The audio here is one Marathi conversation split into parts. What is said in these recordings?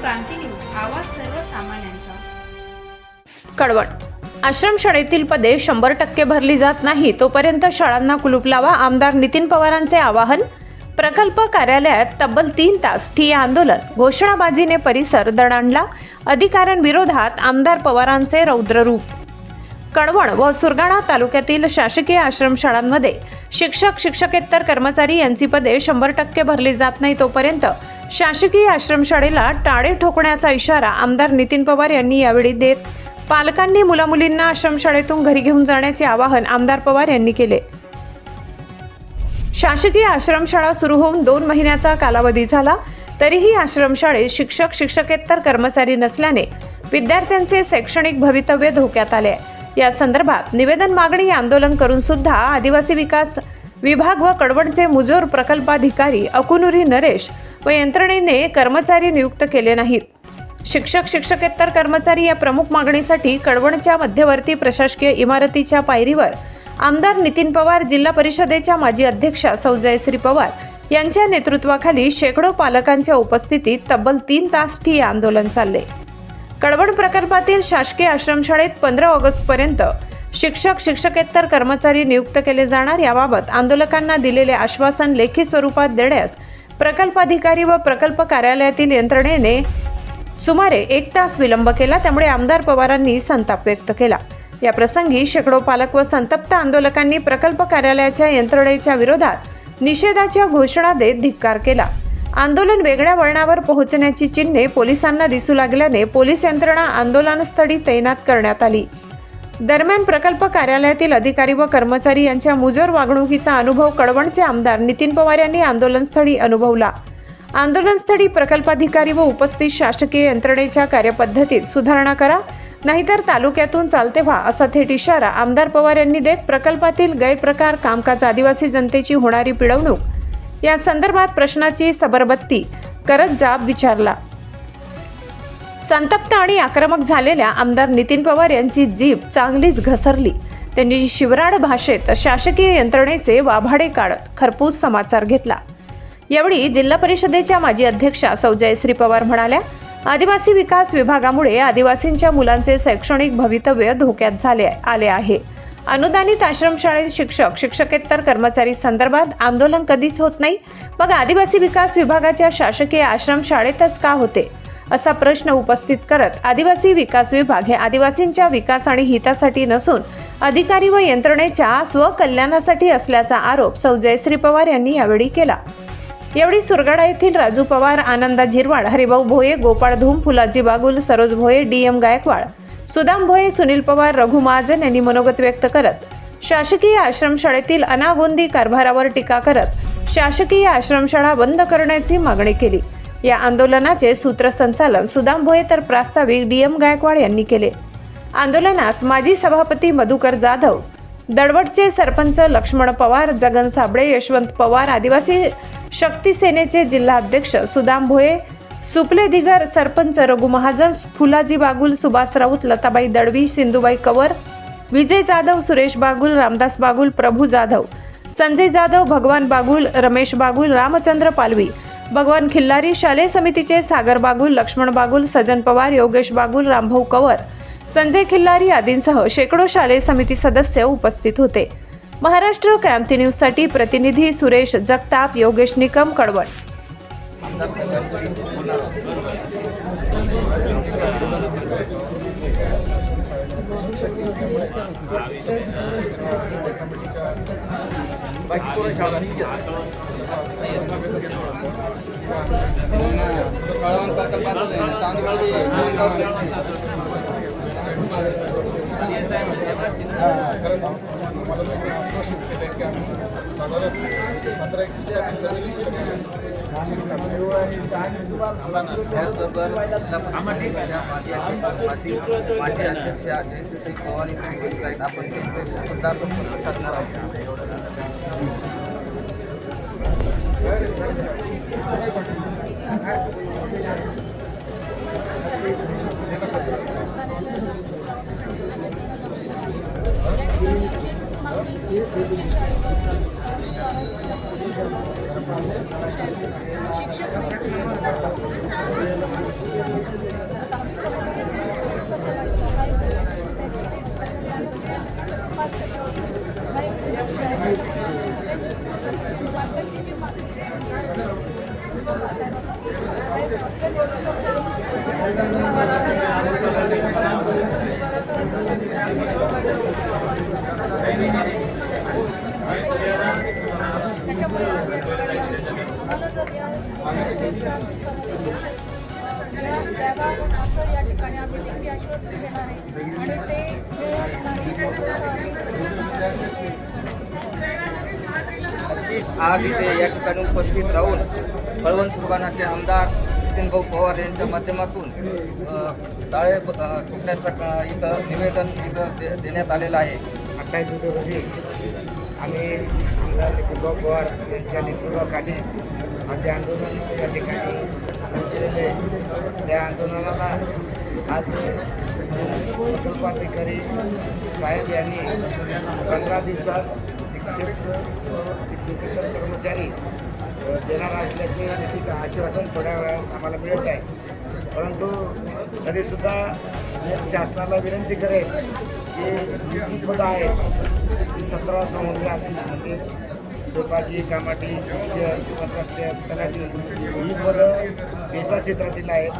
क्रांती न्यूज आवाज सर्वसामान्यांचा. कडवण आश्रमशाळेतील पदे शंभर टक्के भरली जात नाही तोपर्यंत शाळांना कुलूप लावा आमदार नितीन पवारांचे आवाहन. प्रकल्प कार्यालयात तब्बल तीन तास ठिय्या आंदोलन घोषणाबाजीने परिसर दणाणला अधिकाऱ्यांविरोधात आमदार पवारांचे रौद्ररूप. कळवण व सुरगाणा तालुक्यातील शासकीय आश्रमशाळांमध्ये शिक्षक शिक्षकेतर कर्मचारी यांची पदे शंभर टक्के भरली जात नाही तोपर्यंत शासकीय आश्रमशाळेला टाळे ठोकण्याचा इशारा आमदार नितीन पवार यांनी यावेळी देत पालकांनी मुलामुलींना आश्रमशाळेतून घरी घेऊन जाण्याचे आवाहन आमदार पवार यांनी केले. शासकीय आश्रमशाळा सुरू होऊन दोन महिन्याचा कालावधी झाला तरीही आश्रमशाळेत शिक्षक शिक्षकेतर कर्मचारी नसल्याने विद्यार्थ्यांचे शैक्षणिक भवितव्य धोक्यात आले. या संदर्भात निवेदन मागणी आंदोलन करून सुद्धा आदिवासी विकास विभाग व कडवणचे मुजोर प्रकल्पाधिकारी अकुनुरी नरेश व यंत्रणेने कर्मचारी नियुक्त केले नाहीत. शिक्षक शिक्षकेतर कर्मचारी या प्रमुख मागणीसाठी कडवणच्या मध्यवर्ती प्रशासकीय इमारतीच्या पायरीवर आमदार नितीन पवार जिल्हा परिषदेच्या माजी अध्यक्षा सौ जयश्री पवार यांच्या नेतृत्वाखाली शेकडो पालकांच्या उपस्थितीत तब्बल तीन तास ठिय्या आंदोलन चालले. कडवण प्रकल्पातील शासकीय आश्रमशाळेत पंधरा ऑगस्टपर्यंत शिक्षक शिक्षकेतर कर्मचारी नियुक्त केले जाणार याबाबत आंदोलकांना दिलेले आश्वासन लेखी स्वरूपात देण्यास प्रकल्पाधिकारी व प्रकल्प कार्यालयातील यंत्रणेने सुमारे एक तास विलंब केला त्यामुळे आमदार पवारांनी संताप व्यक्त केला. या प्रसंगी शेकडो पालक व संतप्त आंदोलकांनी प्रकल्प कार्यालयाच्या यंत्रणेच्या विरोधात निषेधाच्या घोषणा देत धिक्कार केला. आंदोलन वेगळ्या वळणावर पोहोचण्याची चिन्हे पोलिसांना दिसू लागल्याने पोलीस यंत्रणा आंदोलनस्थळी तैनात करण्यात आली. दरम्यान प्रकल्प कार्यालयातील अधिकारी व कर्मचारी यांच्या मुजोर वागणुकीचा अनुभव कडवणचे आमदार नितीन पवार यांनी आंदोलनस्थळी अनुभवला. आंदोलनस्थळी प्रकल्पाधिकारी व उपस्थित शासकीय यंत्रणेच्या कार्यपद्धतीत सुधारणा करा नाहीतर तालुक्यातून चालते व्हा असा थेट इशारा आमदार पवार यांनी देत प्रकल्पातील गैरप्रकार कामकाज आदिवासी जनतेची होणारी पिळवणूक या संदर्भात प्रश्नाची सबरबत्ती करत जाब विचारला. संतप्त आणि आक्रमक झालेल्या आमदार नितीन पवार यांची जीभ चांगलीच घसरली. त्यांनी शिवराड भाषेत शासकीय यंत्रणेचे वाभाडे काढत खरपूस समाचार घेतला. यावेळी जिल्हा परिषदेच्या माजी अध्यक्षा सौ जयश्री पवार म्हणाल्या आदिवासी विकास विभागामुळे आदिवासींच्या मुलांचे शैक्षणिक भवितव्य धोक्यात झाले आले आहे. अनुदानित आश्रमशाळेत शिक्षक शिक्षकेतर कर्मचारी संदर्भात आंदोलन कधीच होत नाही. मग आदिवासी विकास विभागाच्या शासकीय आश्रमशाळेतच का होते? असा प्रश्न उपस्थित करत आदिवासी विकास विभाग हे आदिवासींच्या विकास आणि हितासाठी नसून अधिकारी व यंत्रणेच्या स्वकल्याणासाठी असल्याचा आरोप सौ जयश्री पवार यांनी यावेळी केला. यावेळी सुरगाडा येथील राजू पवार आनंदा झिरवाड हरिभाऊ भोये गोपाळ धूम फुलाजी बागुल सरोज भोये डी एम गायकवाड सुदाम भोये सुनील पवार रघु महाजन यांनी मनोगत व्यक्त करत शासकीय आश्रमशाळेतील अनागोंदी कारभारावर टीका करत शासकीय आश्रमशाळा बंद करण्याची मागणी केली. या आंदोलनाचे सूत्रसंचालन सुदाम भोये तर प्रास्ताविक डी एम गायकवाड यांनी केले. आंदोलनास माजी सभापती मधुकर जाधव दडवटचे सरपंच लक्ष्मण पवार जगन साबळे यशवंत पवार आदिवासी शक्ती सेनेचे जिल्हाध्यक्ष सुदाम भोये सुपले दिगर सरपंच रघु महाजन फुलाजी बागुल सुभाष राऊत लताबाई दडवी सिंधुबाई कवर विजय जाधव सुरेश बागुल रामदास बागुल प्रभू जाधव संजय जाधव भगवान बागुल रमेश बागुल रामचंद्र पालवी भगवान खिल्लारी शालेय समितीचे सागर बागुल लक्ष्मण बागुल सजन पवार योगेश बागुल रामभाऊ कवर संजय खिल्लारी आदींसह शेकडो शालेय समिती सदस्य उपस्थित होते. महाराष्ट्र क्रांती न्यूजसाठी प्रतिनिधी सुरेश जगताप योगेश निकम कडवण कळवण प्रकल्पाचं तांदूळ माझे अध्यक्ष जयश्री पवार उपस्थित आहेत आपण त्यांचे सुद्धा करणार आहोत prisoners. चार दिवसामध्ये शिक्षक अ, मिळालं द्यावा असं या ठिकाणी आम्ही लेखी आश्वासन देणार आहे. आणि ते मिळत नाही तोपर्यंत आम्ही नक्कीच आज इथे या ठिकाणी उपस्थित राहून कळवण सुरगाणाचे आमदार नितीन भाऊ पवार यांच्या माध्यमातून ताळे ठोकण्याचं इथं निवेदन इथं दे देण्यात आलेलं आहे. अठ्ठावीस रोजी आम्ही आमदार नितीनभाऊ पवार यांच्या नेतृत्वाखाली आणि ते आंदोलन या ठिकाणी केलेले आहे, त्या आंदोलनाला आज प्रकल्पाधिकारी साहेब यांनी पंधरा दिवसात शिक्षक शिक्षकेतर कर्मचारी देणार असल्याचे नक्की आश्वासन थोड्या वेळात आम्हाला मिळत आहे. परंतु तरीसुद्धा शासनाला विनंती करेल की ही जी पदं आहेत ती सतरा संवर्गाची म्हणजे स्वयंपाकी कामाटी शिक्षक वनरक्षक तलाठी ही पदं पेसा क्षेत्रातील आहेत.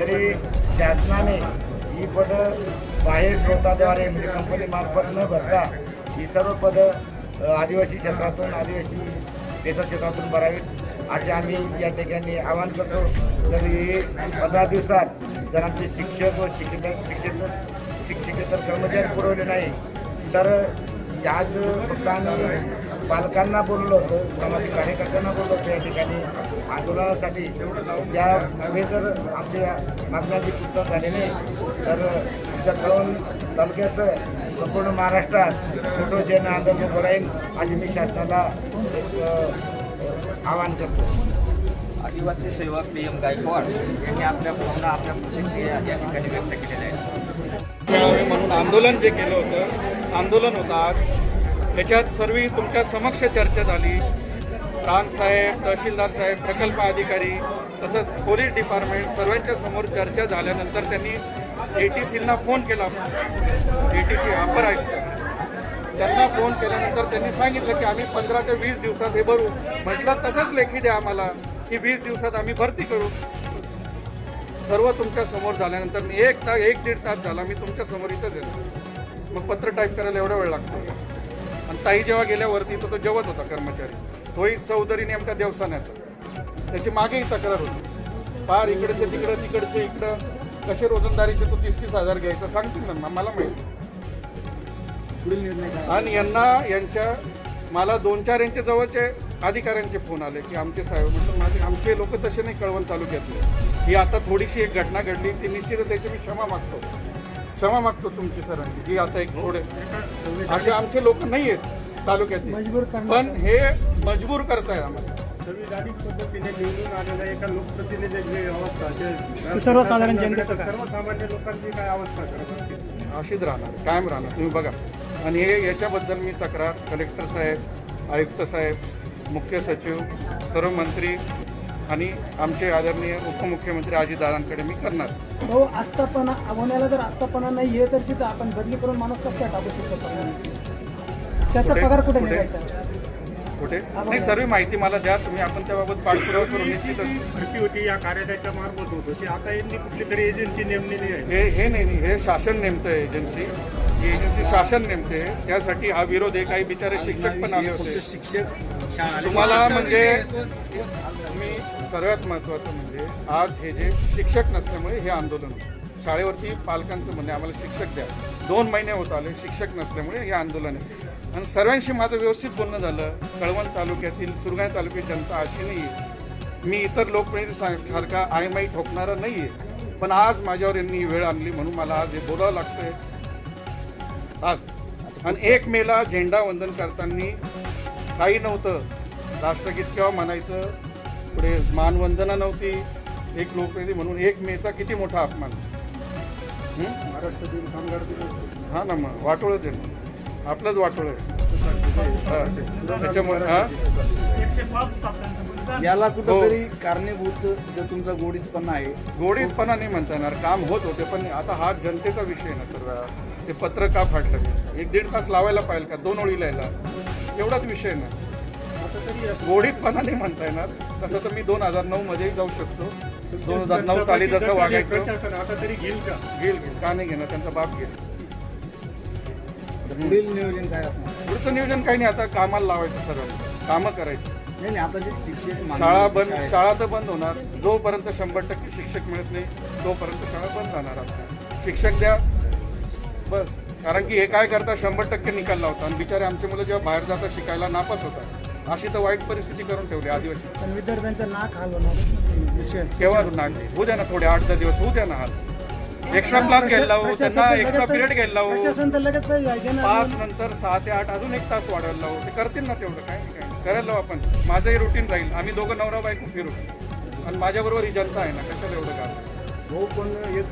तरी शासनाने ही पदं बाह्य स्रोताद्वारे म्हणजे कंपनीमार्फत न भरता ही सर्व पदं आदिवासी क्षेत्रातून आदिवासी पेसा क्षेत्रातून भरावीत असे आम्ही या ठिकाणी आवाहन करतो. तर हे पंधरा दिवसात जर आमचे शिक्षक व शिक्षित शिक्षित शिक्षकेतर कर्मचारी पुरवले नाही तर आज फक्त आम्ही पालकांना बोललो होतं सामाजिक कार्यकर्त्यांना बोललो होतो या ठिकाणी. आंदोलनासाठी. त्यामुळे जर आमच्या मागण्याची पूर्तता झाली नाही तर आमच्या कळवण तालुक्यासह संपूर्ण महाराष्ट्रात मोठं जन आंदोलन उभं राहील असे मी शासनाला एक आवाहन करतो. आदिवासी सेवक पी एम गायकवाड यांनी आपल्या भावना आपल्या प्रतिक्रिया या ठिकाणी व्यक्त केलेल्या आहेत. म्हणून आंदोलन जे केलं होतं आंदोलन होतं आज. त्याच्यात सर्व तुमच्या समक्ष चर्चा झाली. प्रांतसाहेब तहसीलदार साहेब प्रकल्प अधिकारी तसंच पोलीस डिपार्टमेंट सर्वांच्या समोर चर्चा झाल्यानंतर त्यांनी ए टी सीना फोन केला. ए टी सी अपर आयुक्त. त्यांना फोन केल्यानंतर त्यांनी सांगितलं की आम्ही पंधरा ते वीस दिवसात हे भरू. म्हटलं तसंच लेखी द्या आम्हाला की वीस दिवसात आम्ही भरती करू. सर्व तुमच्यासमोर झाल्यानंतर मी एक तास एक दीड तास झाला मी तुमच्यासमोर इथंच येतो मग पत्र टाईप करायला एवढा वेळ लागतो. ताई जेव्हा गेल्यावरती तो तो जेवत होता कर्मचारी. तोही चौधरी नेमका देवसाण्याचा. त्याची मागेही तक्रार होती. फार इकडचे तिकडं तिकडचे इकडं. कसे रोजंदारीचे तो तीस तीस हजार घ्यायचं सांगतील ना मला माहिती. आणि यांना यांच्या मला दोन चार यांच्या जवळचे अधिकाऱ्यांचे फोन आले की आमचे साहेब म्हटलं माझे आमचे लोक तसे नाही कळवण तालुक्यातले. ही आता थोडीशी एक घटना घडली ती निश्चित त्याची मी क्षमा मागतो. क्षमा मागतो तुमची सरांची की आता एक थोडे असे आमचे लोक नाही आहेत तालुक्यात पण हे मजबूर करताय आम्हाला. संविधानिक पद्धतीने निवडून आलेल्या एका लोकप्रतिनिधीची अवस्था जे सर्वसाधारण जनतेचं काय? सर्वसामान्य लोकांची काय अवस्था करत असते अशीच राहणार कायम राहणार. तुम्ही बघा. आणि हे याच्याबद्दल मी तक्रार कलेक्टर साहेब आयुक्त साहेब मुख्य सचिव सर्व मंत्री आणि आमचे आदरणीय उपमुख्यमंत्री अजितदादांकडे मी करणार. भाऊ आस्थापना आव्हानाला जर आस्थापना नाही आहे तर तिथं आपण बदली करून माणूस कसं काय टाकू शकतो? त्याचा कुठे? पगार कुठे कुठे? निघायचा? कुठे? नाही सर्व माहिती मला द्या. तुम्ही आपण त्याबाबत पाठपुरावा करून निश्चितच भरती होती या कार्यालयाच्या मार्फत होत होती. आता यांनी कुठली तरी एजन्सी नेमलेली आहे. हे हे नाही नाही, हे शासन नेमतं एजन्सी. ही एजन्सी शासन नेमते त्यासाठी हा विरोध आहे. काही बिचारे शिक्षक पण आले होते. तुम्हाला म्हणजे सर्वात महत्त्वाचं म्हणजे आज हे जे शिक्षक नसल्यामुळे हे आंदोलन होतं. शाळेवरती पालकांचं म्हणणे आम्हाला शिक्षक द्या. दोन महिने होत आले शिक्षक नसल्यामुळे हे आंदोलन आहे. आणि सर्वांशी माझं व्यवस्थित बोलणं झालं. कळवण तालुक्यातील सुरगाणा तालुक्याची जनता अशी नाही आहे मी इतर लोकप्रतिनिधी सा- सारखा आयमाई ठोकणारा नाही आहे पण आज माझ्यावर यांनी वेळ आणली म्हणून मला आज हे बोलावं लागतंय. आज. आणि एक मेला झेंडा वंदन करताना काही नव्हतं. राष्ट्रगीत केव्हा म्हणायचं? पुढे मानवंदना नव्हती एक लोकप्रतिनिधी म्हणून एक मेचा किती मोठा अपमान. हं? महाराष्ट्र दिन कामगार दिन हा ना मग वाटोळच आहे ना आपलंच वाटोळ आहे. हा. त्याच्यामुळे हा? याला कुठंतरी कारणीभूत जो तुमचा गोडीसपणा आहे गोडीतपणा नाही म्हणता येणार. काम होत होते पण आता हा जनतेचा विषय आहे ना सर्व. ते पत्र का फाटलं एक दीड तास लावायला पाहिजे का? दोन ओळी लिहायला. एवढाच विषय ना. गोडीतपणा नाही म्हणता येणार. तसं तर मी दोन हजार नऊ मध्ये जाऊ शकतो. दोन हजार नऊ साली जसं वागायचं. आता तरी घेईल का? घेईल का नाही घेणार? त्यांचा बाप घेईल. पुढील नियोजन काय असणार? पुढचं नियोजन काही नाही. आता कामाला लावायचं सर्व कामं करायची. नाही नाही आता जे शिक्षक शाळा बंद शाळा तर बंद होणार. जोपर्यंत शंभर टक्के शिक्षक मिळत नाही तोपर्यंत शाळा बंद राहणार आता शिक्षक द्या. बस. कारण की हे काय करतात? शंभर टक्के निकाल लावतात. आणि बिचारे आमचे मुलं जेव्हा बाहेर जातात शिकायला नापास होतात. अशी तर वाईट परिस्थिती करून ठेवली आदिवासी. पण विद्यार्थ्यांचं नाक हाल होणार केव्हा नाग होऊ द्या ना थोडे आठ दहा दिवस होऊ द्या ना हाल. एक्स्ट्रा क्लास घ्यायला लावू प्रशासन त्यांना एक्स्ट्रा पिरियड घ्यायला लावू. लगेच पाच नंतर सहा ते आठ अजून एक तास वाढवायला लावू. ते करतील ना तेवढं काय. करायला लावू आपण. माझंही रुटीन राहील. आम्ही दोघं नवरा बायको फिरू. आणि माझ्याबरोबर ही जनता आहे ना कशाला एवढं काम भाऊ पण एक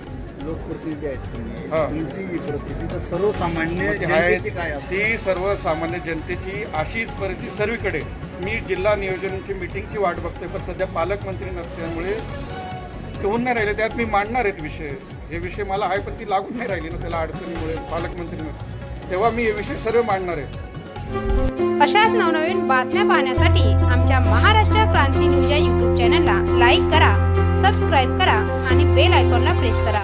लोकप्रतिनिधी आहेत तुम्ही. हा. तुमची परिस्थिती तर सर्वसामान्य ती जनतेची काय असते? ती सर्वसामान्य जनतेची अशीच परिस्थिती सर्वीकडे. मी जिल्हा नियोजनची मिटिंगची वाट बघतोय पण सध्या पालकमंत्री नसल्यामुळे ते होऊन नाही राहिले. त्यात मी मांडणार आहेत विषय. हे विषय मला आहे पण ती लागून नाही राहिली ना त्याला अडचणीमुळे पालकमंत्री नसते तेव्हा मी हे विषय सर्व मांडणार आहे. अशाच नवनवीन बातम्या पाहण्यासाठी आमच्या महाराष्ट्र क्रांती न्यूज या यूट्यूब चॅनलला लाईक करा सबस्क्राईब करा आणि बेल आयकॉनला प्रेस करा.